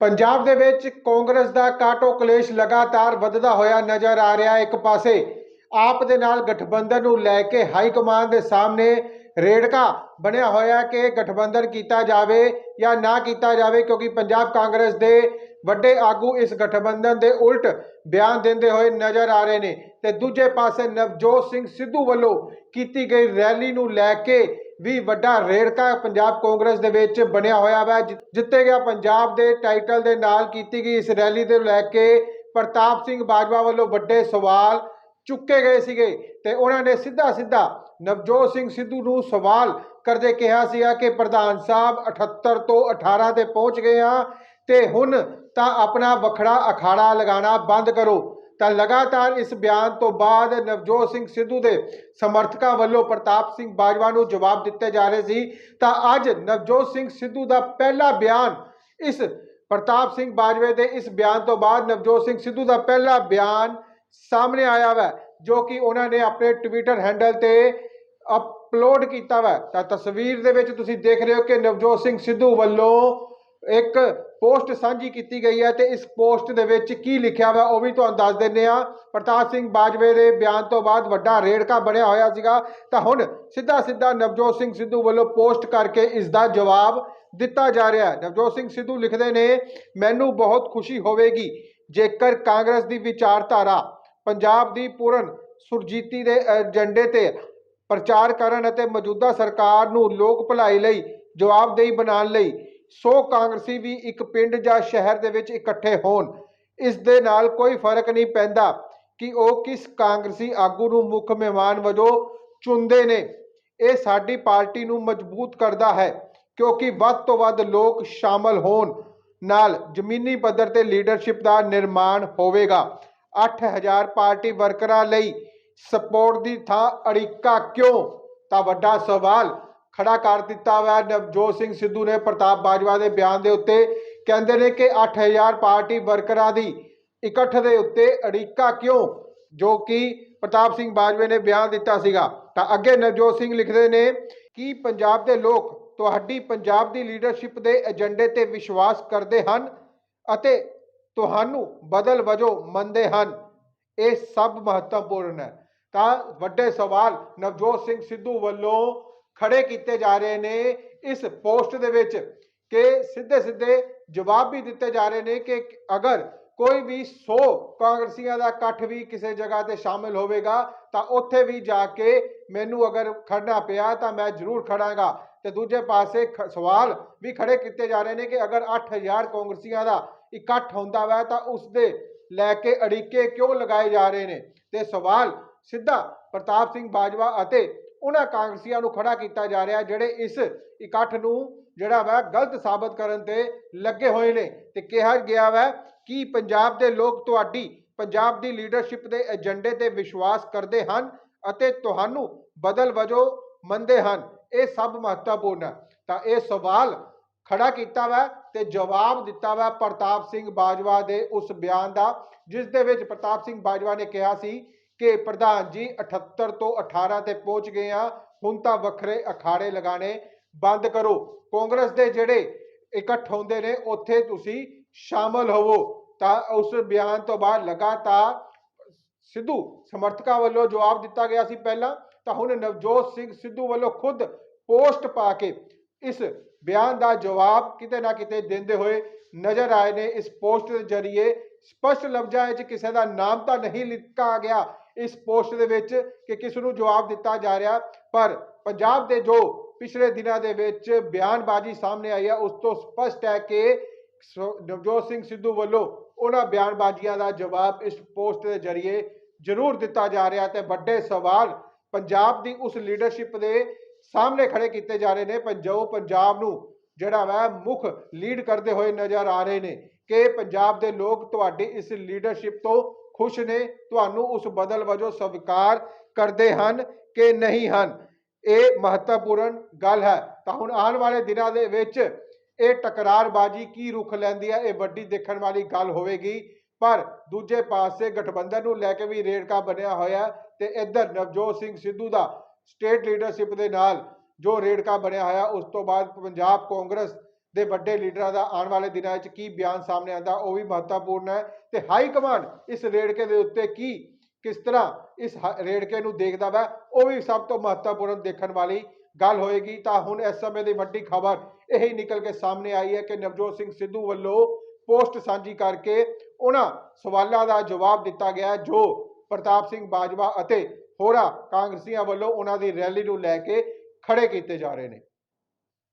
ਪੰਜਾਬ ਦੇ ਵਿੱਚ ਕਾਂਗਰਸ ਦਾ ਕਾਟੋ ਕਲੇਸ਼ ਲਗਾਤਾਰ ਵੱਧਦਾ ਹੋਇਆ ਨਜ਼ਰ ਆ ਰਿਹਾ ਹੈ। ਇੱਕ ਪਾਸੇ ਆਪ ਦੇ ਨਾਲ ਗਠਬੰਧਨ ਨੂੰ ਲੈ ਕੇ ਹਾਈ ਕਮਾਂਡ ਦੇ ਸਾਹਮਣੇ ਰੇੜਕਾ ਬਣਿਆ ਹੋਇਆ ਕਿ ਗਠਬੰਧਨ ਕੀਤਾ ਜਾਵੇ ਜਾਂ ਨਾ ਕੀਤਾ ਜਾਵੇ, ਕਿਉਂਕਿ ਪੰਜਾਬ ਕਾਂਗਰਸ ਦੇ ਵੱਡੇ ਆਗੂ ਇਸ ਗਠਬੰਧਨ ਦੇ ਉਲਟ ਬਿਆਨ ਦਿੰਦੇ ਹੋਏ ਨਜ਼ਰ ਆ ਰਹੇ ਨੇ। ਤੇ ਦੂਜੇ ਪਾਸੇ ਨਵਜੋਤ ਸਿੰਘ ਸਿੱਧੂ ਵੱਲੋਂ ਕੀਤੀ ਗਈ ਰੈਲੀ ਨੂੰ ਲੈ ਕੇ ਵੀ ਵੱਡਾ ਰੇੜਕਾ ਪੰਜਾਬ ਕਾਂਗਰਸ ਦੇ ਵਿੱਚ ਬਣਿਆ ਹੋਇਆ ਵਾ, ਜਿ- ਜਿੱਤੇ ਗਿਆ ਪੰਜਾਬ ਦੇ ਟਾਈਟਲ ਦੇ ਨਾਲ ਕੀਤੀ ਗਈ ਇਸ ਰੈਲੀ ਦੇ ਲੈ ਕੇ ਪ੍ਰਤਾਪ ਸਿੰਘ ਬਾਜਵਾ ਵੱਲੋਂ ਵੱਡੇ ਸਵਾਲ ਚੁੱਕੇ ਗਏ ਸੀਗੇ ਤੇ ਉਹਨਾਂ ਨੇ ਸਿੱਧਾ ਸਿੱਧਾ ਨਵਜੋਤ ਸਿੰਘ ਸਿੱਧੂ ਨੂੰ ਸਵਾਲ ਕਰਦੇ ਕਿਹਾ ਸੀਗਾ ਕਿ ਪ੍ਰਧਾਨ ਸਾਹਿਬ 78 ਤੋਂ 18 ਤੇ ਪਹੁੰਚ ਗਏ ਆ ਤੇ ਹੁਣ ਤਾਂ ਆਪਣਾ ਵੱਖਰਾ ਅਖਾੜਾ ਲਗਾਉਣਾ ਬੰਦ ਕਰੋ। ਤਾਂ ਲਗਾਤਾਰ ਇਸ ਬਿਆਨ ਤੋਂ ਬਾਅਦ ਨਵਜੋਤ ਸਿੰਘ ਸਿੱਧੂ ਦੇ ਸਮਰਥਕਾਂ ਵੱਲੋਂ ਪ੍ਰਤਾਪ ਸਿੰਘ ਬਾਜਵਾ ਨੂੰ ਜਵਾਬ ਦਿੱਤੇ ਜਾ ਰਹੇ ਸੀ। ਤਾਂ ਅੱਜ ਨਵਜੋਤ ਸਿੰਘ ਸਿੱਧੂ ਦਾ ਪਹਿਲਾ ਬਿਆਨ ਇਸ ਪ੍ਰਤਾਪ ਸਿੰਘ ਬਾਜਵੇ ਦੇ ਇਸ ਬਿਆਨ ਤੋਂ ਬਾਅਦ ਨਵਜੋਤ ਸਿੰਘ ਸਿੱਧੂ ਦਾ ਪਹਿਲਾ ਬਿਆਨ ਸਾਹਮਣੇ ਆਇਆ ਵਾ, ਜੋ ਕਿ ਉਹਨਾਂ ਨੇ ਆਪਣੇ ਟਵਿੱਟਰ ਹੈਂਡਲ ਤੇ ਅਪਲੋਡ ਕੀਤਾ ਵਾ। ਤਾਂ ਤਸਵੀਰ ਦੇ ਵਿੱਚ ਤੁਸੀਂ ਦੇਖ ਰਹੇ ਹੋ ਕਿ ਨਵਜੋਤ ਸਿੰਘ ਸਿੱਧੂ ਵੱਲੋਂ ਇੱਕ ਪੋਸਟ ਸਾਂਝੀ ਕੀਤੀ ਗਈ ਹੈ ਤੇ ਇਸ ਪੋਸਟ ਦੇ ਵਿੱਚ ਕੀ ਲਿਖਿਆ ਵਾ ਉਹ ਵੀ ਤੁਹਾਨੂੰ ਦੱਸ ਦਿੰਨੇ ਆ ਪ੍ਰਤਾਪ ਸਿੰਘ ਬਾਜਵੇ ਦੇ ਬਿਆਨ ਤੋਂ ਬਾਅਦ ਵੱਡਾ ਰੇੜਕਾ ਬਣਿਆ ਹੋਇਆ ਸੀਗਾ। ਤਾਂ ਹੁਣ ਸਿੱਧਾ ਸਿੱਧਾ ਨਵਜੋਤ ਸਿੰਘ ਸਿੱਧੂ ਵੱਲੋਂ ਪੋਸਟ ਕਰਕੇ ਇਸ ਦਾ ਜਵਾਬ ਦਿੱਤਾ ਜਾ ਰਿਹਾ ਹੈ। ਨਵਜੋਤ ਸਿੰਘ ਸਿੱਧੂ ਲਿਖਦੇ ਨੇ, ਮੈਨੂੰ ਬਹੁਤ ਖੁਸ਼ੀ ਹੋਵੇਗੀ ਜੇਕਰ ਕਾਂਗਰਸ ਦੀ ਵਿਚਾਰਧਾਰਾ ਪੰਜਾਬ ਦੀ ਪੂਰਨ ਸੁਰਜੀਤੀ ਦੇ ਏਜੰਡੇ ਤੇ ਪ੍ਰਚਾਰ ਕਰਨ ਅਤੇ ਮੌਜੂਦਾ ਸਰਕਾਰ ਨੂੰ ਲੋਕ ਭਲਾਈ ਲਈ ਜਵਾਬਦੇਹੀ ਬਣਾਉਣ ਲਈ ਸੋ ਕਾਂਗਰਸੀ ਵੀ ਇੱਕ ਪਿੰਡ ਜਾਂ ਸ਼ਹਿਰ ਦੇ ਵਿੱਚ ਇਕੱਠੇ ਹੋਣ। ਇਸ ਦੇ ਨਾਲ ਕੋਈ ਫ਼ਰਕ ਨਹੀਂ ਪੈਂਦਾ ਕਿ ਉਹ ਕਿਸ ਕਾਂਗਰਸੀ ਆਗੂ ਨੂੰ ਮੁੱਖ ਮਹਿਮਾਨ ਵਜੋਂ ਚੁਣਦੇ ਨੇ। ਇਹ ਸਾਡੀ ਪਾਰਟੀ ਨੂੰ ਮਜ਼ਬੂਤ ਕਰਦਾ ਹੈ ਕਿਉਂਕਿ ਵੱਧ ਤੋਂ ਵੱਧ ਲੋਕ ਸ਼ਾਮਲ ਹੋਣ ਨਾਲ ਜ਼ਮੀਨੀ ਪੱਧਰ ਤੇ ਲੀਡਰਸ਼ਿਪ ਦਾ ਨਿਰਮਾਣ ਹੋਵੇਗਾ। 8000 ਪਾਰਟੀ ਵਰਕਰਾਂ ਲਈ ਸਪੋਰਟ ਦੀ ਥਾਂ ਅੜਿੱਕਾ ਕਿਉਂ? ਤਾਂ ਵੱਡਾ ਸਵਾਲ ਖੜਾ ਕਰ ਦਿੱਤਾ ਹੋਇਆ ਨਵਜੋਤ ਸਿੰਘ ਸਿੱਧੂ ਨੇ ਪ੍ਰਤਾਪ ਬਾਜਵਾ ਦੇ ਬਿਆਨ ਦੇ ਉੱਤੇ ਕਹਿੰਦੇ ਨੇ ਕਿ 8000 ਪਾਰਟੀ ਵਰਕਰਾਂ ਦੀ ਇਕੱਠ ਦੇ ਉੱਤੇ ਅੜਿੱਕਾ ਕਿਉਂ? ਜੋ ਕਿ ਪ੍ਰਤਾਪ ਸਿੰਘ ਬਾਜਵੇ ਨੇ ਬਿਆਨ ਦਿੱਤਾ ਸੀਗਾ। ਤਾਂ ਅੱਗੇ ਨਵਜੋਤ ਸਿੰਘ ਲਿਖਦੇ ਨੇ ਕਿ ਪੰਜਾਬ ਦੇ ਲੋਕ ਤੁਹਾਡੀ ਪੰਜਾਬ ਦੀ ਲੀਡਰਸ਼ਿਪ ਦੇ ਏਜੰਡੇ ਤੇ ਵਿਸ਼ਵਾਸ ਕਰਦੇ ਹਨ ਅਤੇ ਤੁਹਾਨੂੰ ਬਦਲ ਵਜੋਂ ਮੰਨਦੇ ਹਨ। ਇਹ ਸਭ ਮਹੱਤਵਪੂਰਨ ਹੈ। ਤਾਂ ਵੱਡੇ ਸਵਾਲ ਨਵਜੋਤ ਸਿੰਘ ਸਿੱਧੂ ਵੱਲੋਂ ਖੜੇ ਕੀਤੇ ਜਾ ਰਹੇ ਨੇ, ਇਸ ਪੋਸਟ ਦੇ ਵਿੱਚ ਕਿ ਸਿੱਧੇ ਸਿੱਧੇ ਜਵਾਬ ਵੀ ਦਿੱਤੇ ਜਾ ਰਹੇ ਨੇ ਕਿ ਅਗਰ ਕੋਈ ਵੀ 100 ਕਾਂਗਰਸੀਆਂ ਦਾ ਇਕੱਠ ਵੀ ਕਿਸੇ ਜਗ੍ਹਾ ਤੇ ਸ਼ਾਮਿਲ ਹੋਵੇਗਾ, ਤਾਂ ਉੱਥੇ ਵੀ ਜਾ ਕੇ ਮੈਨੂੰ ਅਗਰ ਖੜਨਾ ਪਿਆ ਤਾਂ ਮੈਂ ਜ਼ਰੂਰ ਖੜਾਂਗਾ। ਤੇ ਦੂਜੇ ਪਾਸੇ ਖ- ਸਵਾਲ ਵੀ ਖੜੇ ਕੀਤੇ ਜਾ ਰਹੇ ਨੇ ਕਿ ਅਗਰ 8000 ਕਾਂਗਰਸੀਆਂ ਦਾ ਇਕੱਠ ਹੁੰਦਾ ਵਾ ਤਾਂ ਉਸ ਦੇ ਲੈ ਕੇ ਅੜਿੱਕੇ ਕਿਉਂ ਲਗਾਏ ਜਾ ਰਹੇ ਨੇ? ਤੇ ਸਵਾਲ ਸਿੱਧਾ ਪ੍ਰਤਾਪ ਸਿੰਘ ਬਾਜਵਾ ਅਤੇ ਉਹਨਾਂ ਕਾਂਗਰਸੀਆਂ ਨੂੰ ਖੜਾ ਕੀਤਾ ਜਾ ਰਿਹਾ, ਜਿਹੜੇ ਇਸ ਇਕੱਠ ਨੂੰ ਜਿਹੜਾ ਵਾ ਗਲਤ ਸਾਬਤ ਕਰਨ ਤੇ ਲੱਗੇ ਹੋਏ ਨੇ ਤੇ ਕਿਹਾ ਗਿਆ ਵਾ ਕਿ ਪੰਜਾਬ ਦੇ ਲੋਕ ਤੁਹਾਡੀ, ਪੰਜਾਬ ਦੀ ਲੀਡਰਸ਼ਿਪ ਦੇ ਏਜੰਡੇ ਤੇ ਵਿਸ਼ਵਾਸ ਕਰਦੇ ਹਨ ਅਤੇ ਤੁਹਾਨੂੰ ਬਦਲ ਵਜੋਂ ਮੰਨਦੇ ਹਨ। ਇਹ ਸਭ ਮਹੱਤਵਪੂਰਨ ਹੈ। ਤਾਂ ਇਹ ਸਵਾਲ ਖੜਾ ਕੀਤਾ ਵਾ ਤੇ ਜਵਾਬ ਦਿੱਤਾ ਵਾ ਪ੍ਰਤਾਪ ਸਿੰਘ ਬਾਜਵਾ ਦੇ ਉਸ ਬਿਆਨ ਦਾ, ਜਿਸ ਦੇ ਵਿੱਚ ਪ੍ਰਤਾਪ ਸਿੰਘ ਬਾਜਵਾ ਨੇ ਕਿਹਾ ਸੀ ਕਿ ਪ੍ਰਧਾਨ ਜੀ 78 ਤੋਂ 18 ਤੇ ਪਹੁੰਚ ਗਏ ਆ ਹੁਣ ਤਾਂ ਵੱਖਰੇ ਅਖਾੜੇ ਲਗਾਣੇ ਬੰਦ ਕਰੋ। ਕਾਂਗਰਸ ਦੇ ਜਿਹੜੇ ਇਕੱਠ ਹੁੰਦੇ ਨੇ, ਉੱਥੇ ਤੁਸੀਂ ਸ਼ਾਮਲ ਹੋਵੋ। ਤਾਂ ਉਸ ਬਿਆਨ ਤੋਂ ਬਾਅਦ ਲਗਾਤਾਰ ਸਿੱਧੂ ਸਮਰਥਕਾਂ ਵੱਲੋਂ ਜਵਾਬ ਦਿੱਤਾ ਗਿਆ ਸੀ ਪਹਿਲਾਂ। ਤਾਂ ਹੁਣ ਨਵਜੋਤ ਸਿੰਘ ਸਿੱਧੂ ਵੱਲੋਂ ਖੁਦ ਪੋਸਟ ਪਾ ਕੇ ਇਸ ਬਿਆਨ ਦਾ ਜਵਾਬ ਕਿਤੇ ਨਾ ਕਿਤੇ ਦਿੰਦੇ ਹੋਏ ਨਜ਼ਰ ਆਏ ਨੇ। ਇਸ ਪੋਸਟ ਦੇ ਜ਼ਰੀਏ ਸਪਸ਼ਟ ਲਫ਼ਜ਼ਾਂ ਵਿੱਚ ਕਿਸੇ ਦਾ ਨਾਮ ਤਾਂ ਨਹੀਂ ਲਿਖਿਆ ਗਿਆ। ਇਸ ਪੋਸਟ ਦੇ ਵਿੱਚ ਕਿ ਕਿਸ ਨੂੰ ਜਵਾਬ ਦਿੱਤਾ ਜਾ ਰਿਹਾ। ਪਰ ਪੰਜਾਬ ਦੇ ਜੋ ਪਿਛਲੇ ਦਿਨਾਂ ਦੇ ਵਿੱਚ ਬਿਆਨਬਾਜ਼ੀ ਸਾਹਮਣੇ ਆਈ ਹੈ ਉਸ ਤੋਂ ਸਪਸ਼ਟ ਹੈ ਕਿ ਨਵਜੋਤ ਸਿੰਘ ਸਿੱਧੂ ਵੱਲੋਂ ਉਹਨਾਂ ਬਿਆਨਬਾਜ਼ੀਆਂ ਦਾ ਜਵਾਬ ਇਸ ਪੋਸਟ ਦੇ ਜ਼ਰੀਏ ਜ਼ਰੂਰ ਦਿੱਤਾ ਜਾ ਰਿਹਾ ਤੇ ਵੱਡੇ ਸਵਾਲ ਪੰਜਾਬ ਦੀ ਉਸ ਲੀਡਰਸ਼ਿਪ ਦੇ ਸਾਹਮਣੇ ਖੜੇ ਕੀਤੇ ਜਾ ਰਹੇ ਨੇ। ਪੰਜੋ, ਪੰਜਾਬ ਨੂੰ ਜਿਹੜਾ ਵਾ ਮੁੱਖ ਲੀਡ ਕਰਦੇ ਹੋਏ ਨਜ਼ਰ ਆ ਰਹੇ ਨੇ ਕਿ ਪੰਜਾਬ ਦੇ ਲੋਕ ਤੁਹਾਡੀ ਇਸ ਲੀਡਰਸ਼ਿਪ ਤੋਂ ਖੁਸ਼ ਨੇ, ਤੁਹਾਨੂੰ ਉਸ ਬਦਲ ਵਜੋਂ ਸਵੀਕਾਰ ਕਰਦੇ ਹਨ ਕਿ ਨਹੀਂ ਹਨ। ਇਹ ਮਹੱਤਵਪੂਰਨ ਗੱਲ ਹੈ। ਤਾਂ ਹੁਣ ਆਉਣ ਵਾਲੇ ਦਿਨਾਂ ਦੇ ਵਿੱਚ ਇਹ ਟਕਰਾਰਬਾਜ਼ੀ ਕੀ ਰੁਖ ਲੈਂਦੀ ਹੈ, ਇਹ ਵੱਡੀ ਦੇਖਣ ਵਾਲੀ ਗੱਲ ਹੋਵੇਗੀ। ਪਰ ਦੂਜੇ ਪਾਸੇ ਗਠਬੰਧਨ ਨੂੰ ਲੈ ਕੇ ਵੀ ਰੇੜਕਾ ਬਣਿਆ ਹੋਇਆ ਹੈ ਤੇ ਇੱਧਰ ਨਵਜੋਤ ਸਿੰਘ ਸਿੱਧੂ ਦਾ ਸਟੇਟ ਲੀਡਰਸ਼ਿਪ ਦੇ ਨਾਲ ਜੋ ਰੇੜਕਾ ਬਣਿਆ ਹੋਇਆ, ਉਸ ਤੋਂ ਬਾਅਦ ਪੰਜਾਬ ਕਾਂਗਰਸ ਦੇ ਵੱਡੇ ਲੀਡਰਾਂ ਦਾ ਆਉਣ ਵਾਲੇ ਦਿਨਾਂ ਵਿੱਚ ਕੀ ਬਿਆਨ ਸਾਹਮਣੇ ਆਉਂਦਾ, ਉਹ ਵੀ ਮਹੱਤਵਪੂਰਨ ਹੈ। ਤੇ ਹਾਈ ਕਮਾਂਡ ਇਸ ਰੇੜਕੇ ਦੇ ਉੱਤੇ ਕੀ, ਕਿਸ ਤਰ੍ਹਾਂ ਇਸ ਹ- ਰੇੜਕੇ ਨੂੰ ਦੇਖਦਾ ਵਾ, ਉਹ ਵੀ ਸਭ ਤੋਂ ਮਹੱਤਵਪੂਰਨ ਦੇਖਣ ਵਾਲੀ ਗੱਲ ਹੋਏਗੀ। ਤਾਂ ਹੁਣ ਇਸ ਸਮੇਂ ਦੀ ਵੱਡੀ ਖਬਰ ਇਹ ਨਿਕਲ ਕੇ ਸਾਹਮਣੇ ਆਈ ਹੈ ਕਿ ਨਵਜੋਤ ਸਿੰਘ ਸਿੱਧੂ ਵੱਲੋਂ ਪੋਸਟ ਸਾਂਝੀ ਕਰਕੇ ਉਹਨਾਂ ਸਵਾਲਾਂ ਦਾ ਜਵਾਬ ਦਿੱਤਾ ਗਿਆ, ਜੋ ਪ੍ਰਤਾਪ ਸਿੰਘ ਬਾਜਵਾ ਅਤੇ ਹੋਰਾਂ ਕਾਂਗਰਸੀਆਂ ਵੱਲੋਂ ਉਹਨਾਂ ਦੀ ਰੈਲੀ ਨੂੰ ਲੈ ਕੇ ਖੜੇ ਕੀਤੇ ਜਾ ਰਹੇ ਨੇ।